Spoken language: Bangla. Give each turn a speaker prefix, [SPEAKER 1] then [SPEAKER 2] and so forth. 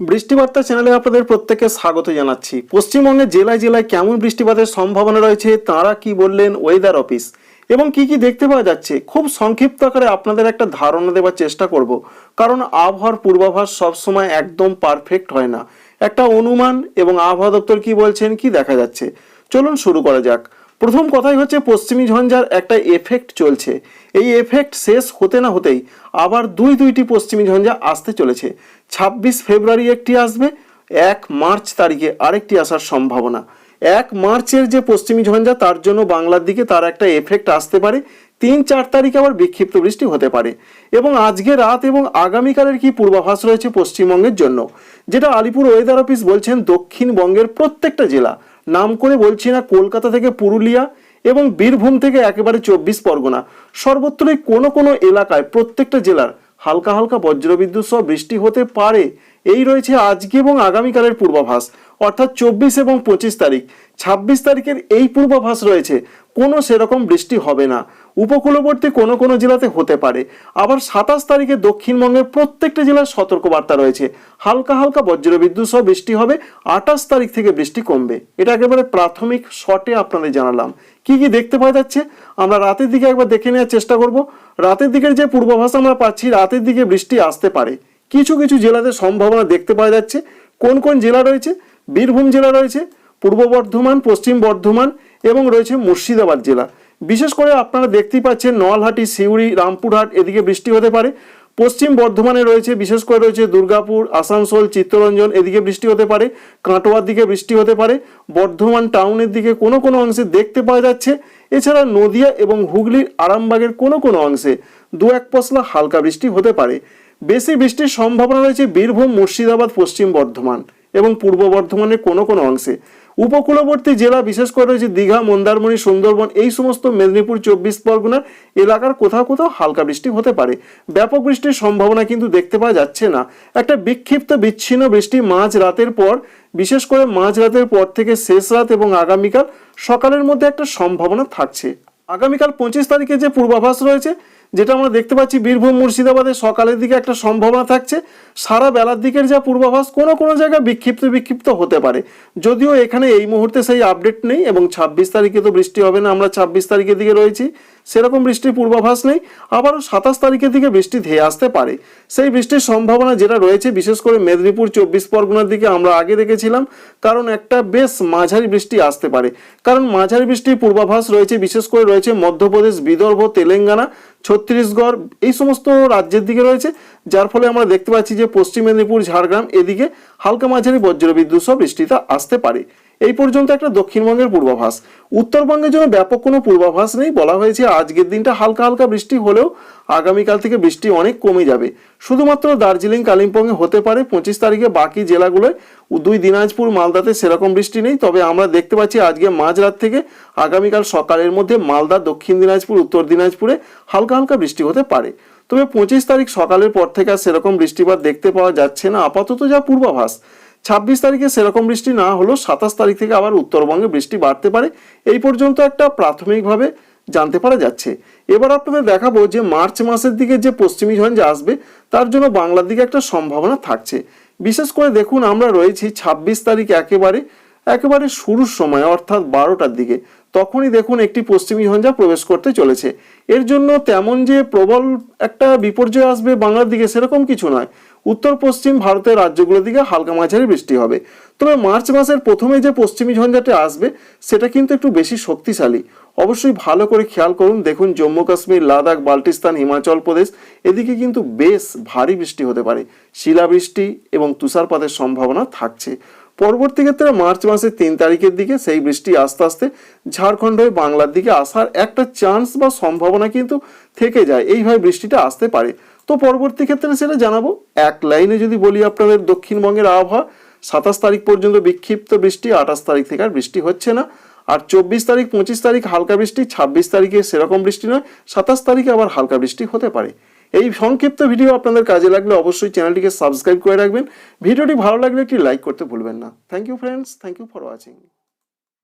[SPEAKER 1] বৃষ্টিবার্তা চ্যানেলে আপনাদের প্রত্যেককে স্বাগত জানাচ্ছি। পশ্চিমবঙ্গে জেলায় জেলায় কেমন বৃষ্টিপাতের সম্ভাবনা রয়েছে, তারা কি বললেন ওয়েদার অফিস এবং কি কি দেখতে পাওয়া যাচ্ছে? খুব সংক্ষিপ্ত আকারে আপনাদের একটা ধারণা দেওয়ার চেষ্টা করব। কারণ আবহাওয়ার পূর্বাভাস সবসময় একদম পারফেক্ট হয় না। একটা অনুমান এবং আবহাওয়া দপ্তর কি বলছেন, কি দেখা যাচ্ছে? চলুন শুরু করা যাক। প্রথম কথাই হচ্ছে পশ্চিমী ঝঞ্ঝার একটা এফেক্ট চলছে। এই এফেক্ট শেষ হতে না হতেই আবার দুই দুইটি পশ্চিমী ঝঞ্ঝা আসতে চলেছে। ছাব্বিশ ফেব্রুয়ারি একটি আসবে, এক মার্চ তারিখে আরেকটি আসার সম্ভাবনা। এক মার্চের যে পশ্চিমী ঝঞ্ঝা, তার জন্য বাংলার দিকে তার একটা এফেক্ট আসতে পারে। তিন চার তারিখে আবার বিক্ষিপ্ত বৃষ্টি হতে পারে। এবং আজকে রাত এবং আগামীকালের কি পূর্বাভাস রয়েছে পশ্চিমবঙ্গের জন্য? যেটা আলিপুর ওয়েদার অফিস বলছেন, দক্ষিণবঙ্গের প্রত্যেকটা জেলা নাম করে বলছি না কলকাতা থেকে পুরুলিয়া এবং বীরভূম থেকে একেবারে চব্বিশ পরগনা। সর্বত্রই কোনো কোনো এলাকায় প্রত্যেকটা জেলার হালকা হালকা বজ্রবিদ্যুৎ সহ বৃষ্টি হতে পারে। এই রয়েছে আজকে এবং আগামীকালের পূর্বাভাস। অর্থাৎ চব্বিশ এবং পঁচিশ তারিখ। ছাব্বিশ তারিখের এই পূর্বাভাস রয়েছে। কোনো সেরকম বৃষ্টি হবে না। উপকূলবর্তী কোনো কোনো জেলাতে হতে পারে। আবার সাতাশ তারিখে দক্ষিণবঙ্গের প্রত্যেকটা জেলার সতর্কবার্তা রয়েছে। হালকা হালকা বজ্রবিদ্যুৎ সহ বৃষ্টি হবে। আঠাশ তারিখ থেকে বৃষ্টি কমবে। এটা একেবারে প্রাথমিক শটে আপনাদের জানালাম। কি কি দেখতে পাওয়া যাচ্ছে? আমরা রাতের দিকে একবার দেখে নেওয়ার চেষ্টা করব। রাতের দিকের যে পূর্বাভাস আমরা পাচ্ছি, রাতের দিকে বৃষ্টি আসতে পারে। কিছু কিছু জেলাতে সম্ভাবনা দেখতে পাওয়া যাচ্ছে। কোন কোন জেলা রয়েছে? বীরভূম জেলা রয়েছে, পূর্ব বর্ধমান, পশ্চিম বর্ধমান এবং রয়েছে মুর্শিদাবাদ জেলা। বিশেষ করে আপনারা দেখতেই পাচ্ছেন নোয়ালহাটি সিউড়ি, রামপুরহাট, এদিকে বৃষ্টি হতে পারে। পশ্চিম বর্ধমানে রয়েছে, বিশেষ করে রয়েছে দুর্গাপুর, আসানসোল, চিত্তরঞ্জন, এদিকে বৃষ্টি হতে পারে। কাটোয়ার দিকে বৃষ্টি হতে পারে। বর্ধমান টাউনের দিকে কোনো কোনো অংশে দেখতে পাওয়া যাচ্ছে। এছাড়া নদিয়া এবং হুগলির আরামবাগের কোনো কোনো অংশে দু এক পশলা হালকা বৃষ্টি হতে পারে। বেশি বৃষ্টির সম্ভাবনা রয়েছে বীরভূম, মুর্শিদাবাদ, পশ্চিম বর্ধমান। এবং পূর্ব বর্ধমানের কোনো কোনো অংশে। উপকূলবর্তী জেলা, বিশেষ করে যে দীঘা, মন্দারমণি, সুন্দরবন, এই সমস্ত মেদিনীপুর, চব্বিশ পরগনার এলাকার কোথাও কোথাও হালকা বৃষ্টি হতে পারে। ব্যাপক বৃষ্টির সম্ভাবনা কিন্তু দেখতে পাওয়া যাচ্ছে না। একটা বিক্ষিপ্ত, বিচ্ছিন্ন বৃষ্টি মাঝ রাতের পর, বিশেষ করে মাঝ রাতের পর থেকে শেষ রাত এবং আগামীকাল সকালের মধ্যে একটা সম্ভাবনা থাকছে। আগামীকাল পঁচিশ তারিখে যে পূর্বাভাস রয়েছে যেটা আমরা দেখতে পাচ্ছি বীরভূম মুর্শিদাবাদে সকালের দিকে একটা সম্ভাবনা থাকছে। সারা বেলার দিকের যা পূর্বাভাস কোনো কোনো জায়গায় বিক্ষিপ্ত বিক্ষিপ্ত হতে পারে। যদিও এখানে এই মুহূর্তে সেই আপডেট নেই এবং ছাব্বিশ তারিখে তো বৃষ্টি হবে না, আমরা ছাব্বিশ তারিখের দিকে রয়েছি। সেরকম বৃষ্টির পূর্বাভাস নেই, আবারও সাতাশ তারিখের দিকে বৃষ্টি ধেয়ে আসতে পারে। সেই বৃষ্টির সম্ভাবনা যেটা রয়েছে, বিশেষ করে মেদিনীপুর চব্বিশ পরগনার দিকে আমরা আগে দেখেছিলাম, কারণ একটা বেশ মাঝারি বৃষ্টি আসতে পারে। কারণ মাঝারি বৃষ্টির পূর্বাভাস রয়েছে, বিশেষ করে রয়েছে মধ্যপ্রদেশ, বিদর্ভ, তেলেঙ্গানা। ছত্তিশগড়, এই সমস্ত রাজ্যের দিকে রয়েছে, যার ফলে আমরা দেখতে পাচ্ছি যে পশ্চিম মেদিনীপুর, ঝাড়গ্রাম, এদিকে হালকা মাঝারি বজ্রবিদ্যুৎ সহ বৃষ্টিটা আসতে পারে। এই পর্যন্ত একটা দক্ষিণবঙ্গের পূর্বাভাস। উত্তরবঙ্গের জন্য ব্যাপক কোনো পূর্বাভাস নেই। বলা হয়েছে, আজকের দিনটা হালকা হালকা বৃষ্টি হলেও আগামীকাল থেকে বৃষ্টি অনেক কমে যাবে। শুধুমাত্র দার্জিলিং, কালিম্পংয়ে হতে পারে পঁচিশ তারিখে বাকি জেলাগুলোয়। দুই দিনাজপুর, মালদাতে সেরকম বৃষ্টি নেই। তবে আমরা দেখতে পাচ্ছি, আজকে মাঝরাত থেকে আগামীকাল সকালের মধ্যে মালদা, দক্ষিণ দিনাজপুর, উত্তর দিনাজপুরে হালকা হালকা বৃষ্টি হতে পারে। তবে পঁচিশ তারিখ সকালের পর থেকে আর সেরকম বৃষ্টিপাত দেখতে পাওয়া যাচ্ছে না। আপাতত যা পূর্বাভাস ছাব্বিশ তারিখে সেরকম বৃষ্টি না হলেও সাতাশ তারিখ থেকে আবার উত্তরবঙ্গে বৃষ্টি বাড়তে পারে। এই পর্যন্ত একটা প্রাথমিকভাবে জানতে পারা যাচ্ছে। এবার আপনাদের দেখাবো যে মার্চ মাসের দিকে যে পশ্চিমী ঝঞ্ঝা আসবে, তার জন্য বাংলার দিকে একটা সম্ভাবনা থাকছে। বিশেষ করে দেখুন, আমরা রয়েছি ছাব্বিশ তারিখ একেবারে একেবারে শুরুর সময়, অর্থাৎ বারোটার দিকে। তখনই দেখুন, একটি পশ্চিমী ঝঞ্ঝা প্রবেশ করতে চলেছে। এর জন্য তেমন যে প্রবল একটা বিপর্যয় আসবে বাংলার দিকে, সেরকম কিছু নয়। উত্তর পশ্চিম ভারতের রাজ্যগুলোর দিকে হালকা মাঝারি বৃষ্টি হবে। তবে মার্চ মাসের প্রথমে যে পশ্চিমী ঝঞ্ঝাটা আসবে, সেটা কিন্তু একটু বেশি শক্তিশালী। অবশ্যই ভালো করে খেয়াল করুন, দেখুন জম্মু কাশ্মীর, লাদাখ, বাল্টিস্তান, হিমাচল প্রদেশ, এদিকে কিন্তু বেশ ভারী বৃষ্টি হতে পারে। শিলাবৃষ্টি এবং তুষারপাতের সম্ভাবনা থাকছে। পরবর্তী ক্ষেত্রে মার্চ মাসের তিন তারিখের দিকে সেই বৃষ্টি আস্তে আস্তে ঝাড়খণ্ড হয়ে বাংলার দিকে আসার একটা চান্স বা সম্ভাবনা কিন্তু থেকে যায়। এইভাবে বৃষ্টিটা আসতে পারে। তো পরবর্তী ক্ষেত্রে সেটা জানাব। এক লাইনে যদি বলি আপনাদের দক্ষিণবঙ্গের আবহাওয়া, সাতাশ তারিখ পর্যন্ত বিক্ষিপ্ত বৃষ্টি, আঠাশ তারিখ থেকে আর বৃষ্টি হচ্ছে না। আর চব্বিশ তারিখ, পঁচিশ তারিখ হালকা বৃষ্টি, ছাব্বিশ তারিখে সেরকম বৃষ্টি নয়, সাতাশ তারিখে আবার হালকা বৃষ্টি হতে পারে। এই সংক্ষিপ্ত ভিডিও আপনাদের কাজে লাগলে অবশ্যই চ্যানেলটিকে সাবস্ক্রাইব করে রাখবেন। ভিডিওটি ভালো লাগলে একটি লাইক করতে ভুলবেন না। Thank you friends thank you for watching